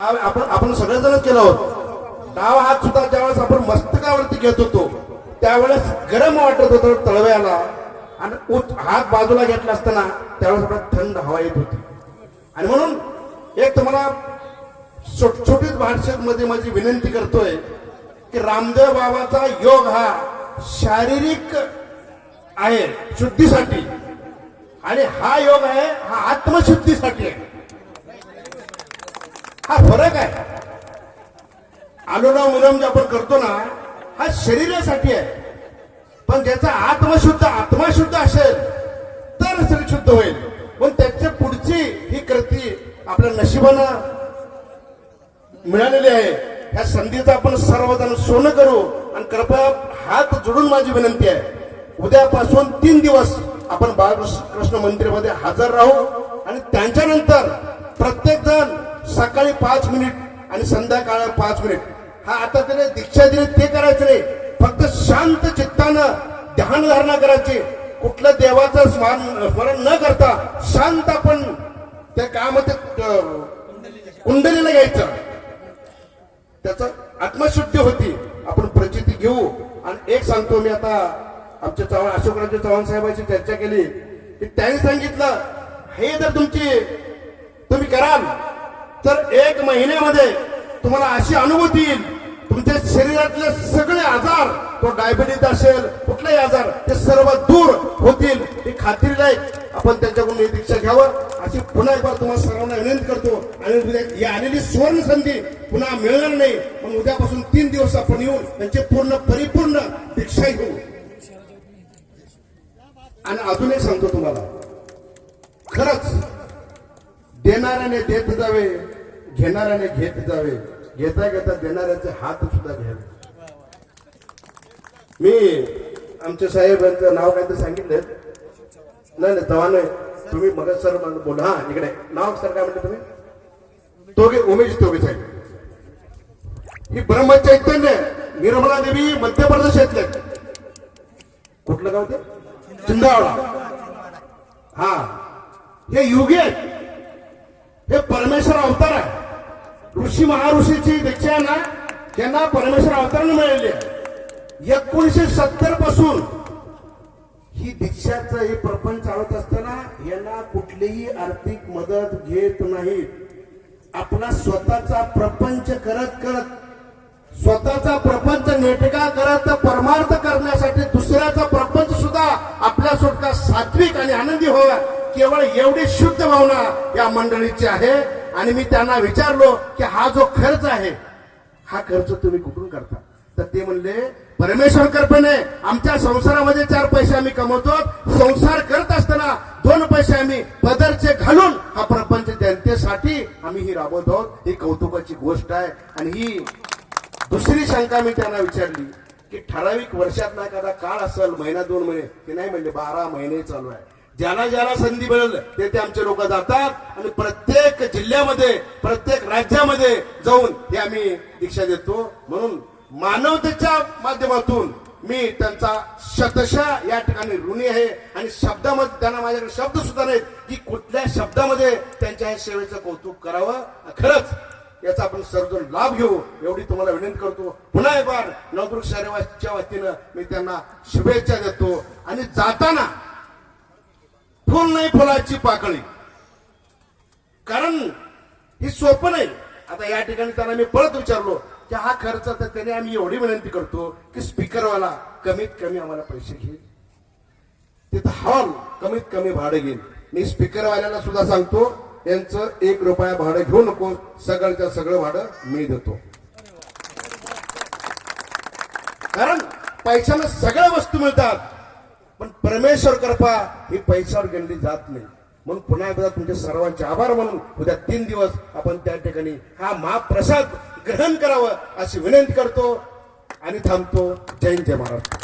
आपण आपण आपण सगळेजण केलं होतं. डावा हात सुद्धा ज्यावेळेस आपण मस्तकावरती घेत होतो त्यावेळेस गरम वाटत होतं तळव्याला. आणि उच हात बाजूला घेतला असताना त्यावेळेस आपल्याला थंड हवा येत होती. आणि म्हणून एक तुम्हाला छोट- छोटीच भाषेमध्ये माझी विनंती करतोय की रामदेव बाबाचा योग हा शारीरिक आहे शुद्धीसाठी. आणि हा योग आहे हा आत्मशुद्धीसाठी आहे. हा फरक आहे. आलोडा विलोम जे आपण करतो ना हा शरीरासाठी आहे. पण ज्याचा आत्मशुद्ध आत्माशुद्ध असेल तर शरीर शुद्ध होईल. पण त्याच्या पुढची ही कृती आपल्या नशिबानं मिळालेली आहे. ह्या संधीचं आपण सर्वजण सोनं करू आणि कृपया हात जोडून माझी विनंती आहे. उद्यापासून तीन दिवस आपण बाळकृष्ण मंदिरामध्ये हजर राहू आणि त्यांच्यानंतर प्रत्येक जण सकाळी पाच मिनिट आणि संध्याकाळ पाच मिनिट. हा आता त्याने दीक्षा दिली ते करायचं नाही. फक्त शांत चित्तानं ध्यान धारणा करायची. कुठलं देवाचं स्मरण स्मरण न करता शांत आपण त्या कामामध्ये कुंडलीला घ्यायचं त्याचं आत्मशुद्धी होती. आपण प्रचिती घेऊ. आणि एक सांगतो मी आता आमच्या चव्हाण अशोकराजे चव्हाण साहेबांशी चर्चा केली. की त्यांनी सांगितलं हे जर तुमची तुम्ही कराल तर एक महिन्यामध्ये तुम्हाला अशी अनुभूती येईल. तुमच्या शरीरातले सगळे आजार तो डायबिटीज असेल कुठलाही आजार ते सर्व दूर होतील. ही खात्री नाही आपण त्यांच्याकडून ही दीक्षा घ्यावं. अशी पुन्हा एकदा तुम्हाला सर्वांना विनंती करतो. आणि उद्या ही आलेली सुवर्ण संधी पुन्हा मिळणार नाही. पण उद्यापासून तीन दिवस आपण येऊन त्यांचे पूर्ण परिपूर्ण दीक्षा घेऊ. आणि अजून एक सांगतो तुम्हाला. खरंच देणाऱ्याने देत जावे घेणाऱ्याने घेत जावे. घेता घेता देणाऱ्याचे हात सुद्धा घ्यावे. मी आमच्या साहेबांचं नाव काय तर सांगितलं नाही नाही तेव्हा नाही. तुम्ही मग सर मला बोला. हा इकडे. नाव सर काय म्हणते तुम्ही? तोगे उमेश तोगे साहेब. ही ब्रह्मचैतन्य निर्मला देवी मध्य प्रदेशातले. कुठलं गाव ते? चिंदावडा. हा. हे युगे आहेत. हे परमेश्वर अवतार आहे. ऋषी महाऋषीची दीक्षा आहे ना त्यांना परमेश्वर अवताराने मिळाले आहे. एकोणीशे सत्तरपासून ही दीक्षाचं हे प्रपंच चालत असताना यांना कुठलीही आर्थिक मदत घेत नाहीत आपला स्वतःचा प्रपंच करत करत स्वतःचा प्रपंच नेटका करत परमार्थ करण्यासाठी दुसऱ्याचा प्रपंच सुद्धा आपल्या सुटका सात्विक आणि आनंदी व्हावा केवळ एवढी शुद्ध भावना या मंडळीची आहे. आणि मी त्यांना विचारलो की हा जो खर्च आहे हा खर्च तुम्ही कुठून करता? तर ते म्हणले परमेश्वर कृपेने आमच्या संसारामध्ये चार पैसे आम्ही कमवतो. संसार करत असताना दोन पैसे आम्ही पदरचे घालून हा प्रपंच जनतेसाठी आम्ही ही राबवत आहोत. ही कौतुकाची गोष्ट आहे. आणि ही दुसरी शंका मी त्यांना विचारली की ठराविक वर्षात ना एखादा काळ असेल महिना दोन महिने ते नाही म्हणले बारा महिने चालू आहे. ज्याला ज्याला संधी मिळेल ते ते आमचे लोक जातात आणि प्रत्येक जिल्ह्यामध्ये प्रत्येक राज्यामध्ये जाऊन हे आम्ही दीक्षा देतो. म्हणून मानवतेच्या माध्यमातून मी त्यांचा शतशा या ठिकाणी ऋणी आहे आणि शब्दामध्ये त्यांना माझ्याकडे शब्द सुद्धा नाहीत की कुठल्या शब्दामध्ये त्यांच्या या सेवेचं कौतुक करावं. खरंच याचा आपण सर्वजण लाभ घेऊ एवढी तुम्हाला विनंती करतो. पुन्हा एक बार नवदुर्ग शहरवासच्या वतीनं मी त्यांना शुभेच्छा देतो. आणि जाताना फुल नाही फुलाची पाकळी. कारण ही सोपं नाही. आता या ठिकाणी त्यांना मी परत विचारलो की हा खर्च तर त्याने आम्ही एवढी विनंती करतो की स्पीकरवाला कमीत कमी आम्हाला पैसे घेईल तिथं हॉल कमीत कमी भाडं घेईल मी स्पीकरवाल्याला सुद्धा सांगतो यांचं एक रुपया भाडं घेऊ नको सगळ्याचं सगळं भाडं मी देतो. कारण पैशानं सगळ्या वस्तू मिळतात. परमेश्वर कृपा ही पैशावर गेलेली जात नाही. म्हणून पुन्हा एकदा तुमचे सर्वांचे आभार म्हणून उद्या तीन दिवस आपण त्या ठिकाणी हा महाप्रसाद ग्रहण करावं अशी विनंती करतो आणि थांबतो. जय जय महाराष्ट्र.